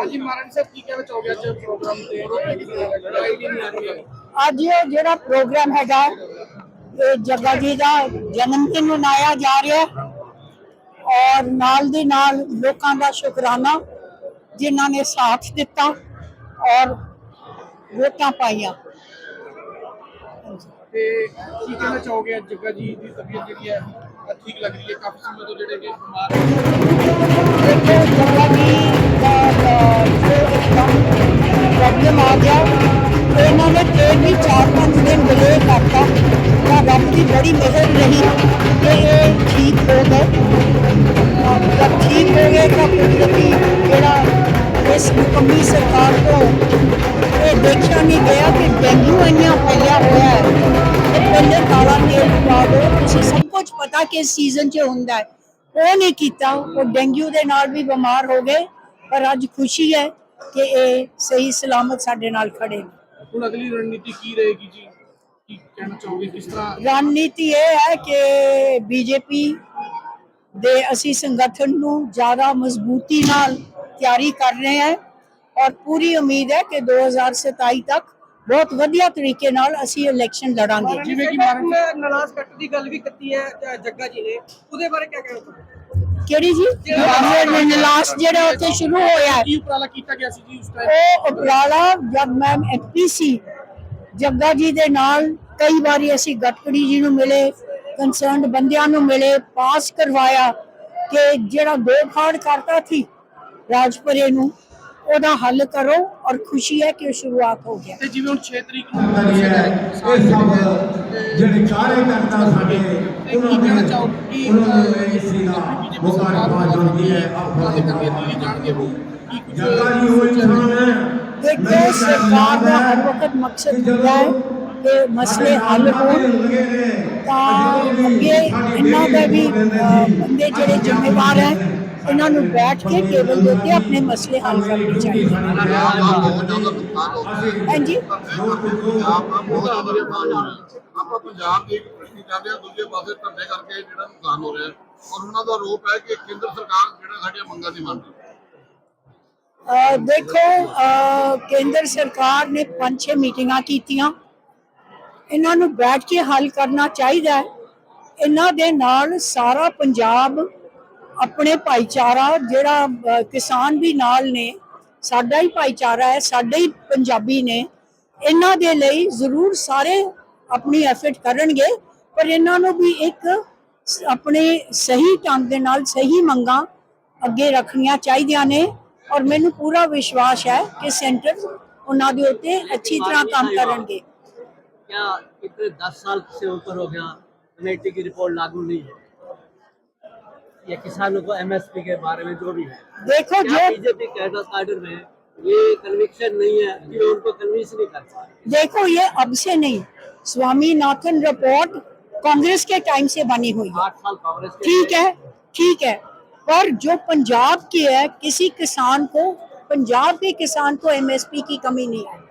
ਅੱਜ ਪ੍ਰੋਗਰਾਮ ਤੇ ਲੜਾਈ ਵੀ ਨਹੀਂ ਆ ਰਹੀ ਹੈ ਅੱਜ ਇਹ ਜਿਹੜਾ ਪ੍ਰੋਗਰਾਮ ਹੈਗਾ ਇਹ ਜੱਗਾ ਜੀ ਦਾ ਜਨਮ ਦਿਨ ਮਨਾਇਆ ਜਾ ਰਿਹਾ ਹੈ ਔਰ ਨਾਲ ਦੇ ਨਾਲ ਲੋਕਾਂ ਦਾ ਸ਼ੁਕਰਾਨਾ ਜਿਨ੍ਹਾਂ ਨੇ ਸਾਥ ਦਿੱਤਾ ਔਰ ਵੋਟਾਂ ਪਾਈਆਂ। ਤੇ ਕੀ ਕਹਿਣਾ ਚਾਹੋਗੇ ਅੱਜ ਜੱਗਾ ਜੀ ਦੀ ਤਬੀਅਤ ਜਿਹੜੀ ਹੈ ਅ, ਠੀਕ ਲੱਗ ਰਹੀ ਹੈ ਕਾਫੀ ਸਮੇਂ ਤੋਂ ਜਿਹੜੇ ਕਿ ਬਿਮਾਰ ਇਹਨਾਂ ਨੇ ਫੇਰ ਵੀ 4-5 ਦਿਨ ਡਿਲੇ ਕਰਤਾ ਤਾਂ ਰੱਬ ਦੀ ਬੜੀ ਮਿਹਰ ਰਹੀ ਕਿ ਇਹ ਠੀਕ ਹੋ ਗਏ। ਔਰ ਠੀਕ ਹੋ ਗਏ ਤਾਂ ਕੁਦਰਤੀ ਜਿਹੜਾ ਇਸ ਮੁਕੰਮੀ ਸਰਕਾਰ ਤੋਂ ਇਹ ਦੇਖਿਆ ਨਹੀਂ ਗਿਆ ਕਿ ਡੇਂਗੂ ਇੰਨਾ ਫੈਲਿਆ ਹੋਇਆ ਹੈ। ਤੇ ਪਹਿਲੇ ਕਾਲਾ ਤੇਲ ਪਾ ਦਿਓ ਤੁਸੀਂ ਸਭ ਕੁਝ ਪਤਾ ਕਿ ਸੀਜ਼ਨ 'ਚ ਹੁੰਦਾ ਹੈ। ਉਹ ਨਹੀਂ ਕੀਤਾ। ਉਹ ਡੇਂਗੂ ਦੇ ਨਾਲ ਵੀ ਬਿਮਾਰ ਹੋ ਗਏ। ਪਰ ਅੱਜ ਖੁਸ਼ੀ ਹੈ ਕਿ ਇਹ ਸਹੀ ਸਲਾਮਤ ਸਾਡੇ ਨਾਲ ਖੜੇ ਨੇ। ਹੁਣ ਅਗਲੀ ਰਣਨੀਤੀ ਕੀ ਰਹੇਗੀ ਜੀ? ਕੀ ਕਹਿਣਾ ਚਾਹੋਗੇ? ਕਿਸ ਤਰ੍ਹਾਂ ਰਣਨੀਤੀ ਇਹ ਹੈ ਕਿ ਬੀਜੇਪੀ ਦੇ ਅਸੀਂ ਸੰਗਠਨ ਨੂੰ ਜ਼ਿਆਦਾ ਮਜ਼ਬੂਤੀ ਨਾਲ ਤਿਆਰੀ ਕਰ ਰਹੇ ਹਾਂ ਔਰ ਪੂਰੀ ਉਮੀਦ ਹੈ ਕਿ 2027 ਤੱਕ ਬਹੁਤ ਵਧੀਆ ਤਰੀਕੇ ਨਾਲ ਅਸੀਂ ਇਲੈਕਸ਼ਨ ਲੜਾਂਗੇ। ਜਿਵੇਂ ਕਿ ਮਹਾਰਾਜ ਮੈਂ ਨਲਾਸ ਕੱਟ ਦੀ ਗੱਲ ਵੀ ਕੀਤੀ ਹੈ ਜੱਗਾ ਜੀ ਨੇ। ਉਹਦੇ ਬਾਰੇ ਕੀ ਕਹਿਣਾ ਚਾਹੁੰਦੇ ਕਿਹੜੀ ਜੀ? ਲਾਸਟ ਜਿਹੜਾ ਉੱਥੇ ਸ਼ੁਰੂ ਹੋਇਆ ਹੈ। ਕੀ ਉਪਰਾਲਾ ਕੀਤਾ ਗਿਆ ਸੀ ਜੀ ਉਸ ਟਾਈਮ ਉਹ ਉਪਰਾਲਾ ਜਦ ਮੈਂ ਐਮਪੀ ਸੀ ਜੱਗਾ ਜੀ ਦੇ ਨਾਲ ਕਈ ਵਾਰੀ ਅਸੀਂ ਗਟਕੜੀ ਜੀ ਨੂੰ ਮਿਲੇ ਕੰਸਰਨਡ ਬੰਦਿਆਂ ਨੂੰ ਮਿਲੇ ਪਾਸ ਕਰਵਾਇਆ ਕਿ ਜਿਹੜਾ ਦੋ ਖਾੜ ਕਰਤਾ ਸੀ ਰਾਜਪੁਰੇ ਨੂੰ ਉਹਦਾ ਹੱਲ ਕਰੋ ਔਰ ਖੁਸ਼ੀ ਹੈ ਕਿ ਉਹ ਸ਼ੁਰੂਆਤ ਹੋ ਗਿਆ। ਤੇ ਜਿਵੇਂ ਹੁਣ 6 ਤਰੀਕ ਨੂੰ ਕਰੀਏ ਇਹ ਸਭ ਜਿਹੜੇ ਕਾਰੇ ਕਰਤਾ ਸਾਡੇ ਉਹਨਾਂ ਕਹਿਣਾ ਦੇ ਚਾਹੋ ਕਿ ਉਹਨਾਂ ਦੇ ਇਸ ਦਾ ਮੁਬਾਰਕਬਾਦ ਹੁੰਦੀ ਹੈ ਆਪ ਦਿੱਲੀ ਜਾਣਗੇ ਉਹ ਕੀ ਕੁਝ ਜੱਗਾ ਜੀ ਉਹ ਇਨਸਾਨ ਹੈ। ਦੇਖੋ ਸਰਕਾਰ ਦਾ ਹਰ ਵਕਤ ਮਕਸਦ ਹੁੰਦਾ ਹੈ ਕਿ ਮਸਲੇ ਹੱਲ ਹੋਣ। ਤਾਂ ਅੱਗੇ ਇਹਨਾਂ ਦਾ ਵੀ ਅਹ, ਬੰਦੇ ਜਿਹੜੇ ਜ਼ਿੰਮੇਵਾਰ ਹੈ ਇਹਨਾਂ ਨੂੰ ਬੈਠ ਕੇ ਟੇਬਲ ਦੇ ਉੱਤੇ ਆਪਣੇ ਮਸਲੇ ਹੱਲ ਕਰਨੇ ਚਾਹੀਦੇ ਹਾਂਜੀ? ਆਪਾਂ ਪੰਜਾਬ ਦੀ ਇੱਕ ਪ੍ਰਸ਼ਨੀ ਕਰਦੇ ਆ ਦੂਜੇ ਪਾਸੇ ਧੰਦੇ ਕਰਕੇ ਜਿਹੜਾ ਨੁਕਸਾਨ ਹੋ ਰਿਹਾ। ਔਰ ਉਹਨਾਂ ਦਾ ਆਰੋਪ ਹੈ ਕਿ ਕੇਂਦਰ ਸਰਕਾਰ ਜਿਹੜਾ ਸਾਡੀਆਂ ਮੰਗਾਂ ਨਹੀਂ ਮੰਨ ਰਹੀ ਦੇਖੋ ਕੇਂਦਰ ਸਰਕਾਰ ਨੇ ਪੰਜ ਛੇ ਮੀਟਿੰਗਾਂ ਕੀਤੀਆਂ। ਇਹਨਾਂ ਨੂੰ ਬੈਠ ਕੇ ਹੱਲ ਕਰਨਾ ਚਾਹੀਦਾ ਹੈ। ਇਹਨਾਂ ਦੇ ਨਾਲ ਸਾਰਾ ਪੰਜਾਬ ਆਪਣੇ ਭਾਈਚਾਰਾ ਜਿਹੜਾ ਅਹ, ਕਿਸਾਨ ਵੀ ਨਾਲ ਨੇ ਸਾਡਾ ਹੀ ਭਾਈਚਾਰਾ ਹੈ ਸਾਡੇ ਹੀ ਪੰਜਾਬੀ ਨੇ ਇਹਨਾਂ ਦੇ ਲਈ ਜ਼ਰੂਰ ਸਾਰੇ ਆਪਣੀ ਐਫਰਟ ਕਰਨਗੇ ਪਰ ਇਹਨਾਂ ਨੂੰ ਵੀ ਇੱਕ ਸ- ਆਪਣੇ ਸਹੀ ਢੰਗ ਦੇ ਨਾਲ ਸਹੀ ਮੰਗਾਂ ਅੱਗੇ ਰੱਖਣੀਆਂ ਚਾਹੀਦੀਆਂ ਨੇ ਔਰ ਮੈਨੂੰ ਪੂਰਾ ਵਿਸ਼ਵਾਸ ਹੈ ਕਿ ਸੈਂਟਰ ਉਹਨਾਂ ਦੇ ਉੱਤੇ ਅੱਛੀ ਤਰ੍ਹਾਂ ਕੰਮ ਕਰਨਗੇ क्या इतने दस साल से ऊपर हो गया कमेटी की रिपोर्ट लागू नहीं है یا کسانوں کو ایم ایس پی کے بارے میں جو بھی ہے دیکھو جو بی جے پی کہتا کارڈر میں یہ کنوکشن نہیں ہے کہ ان کو کنوینس نہیں کر دیکھو یہ اب سے نہیں سوامی ناتھن رپورٹ کانگریس کے ٹائم سے بنی ہوئی ہے ٹھیک ہے ٹھیک ہے پر جو پنجاب کی ہے کسی کسان کو پنجاب کے کسان کو ایم ایس پی کی کمی نہیں ہے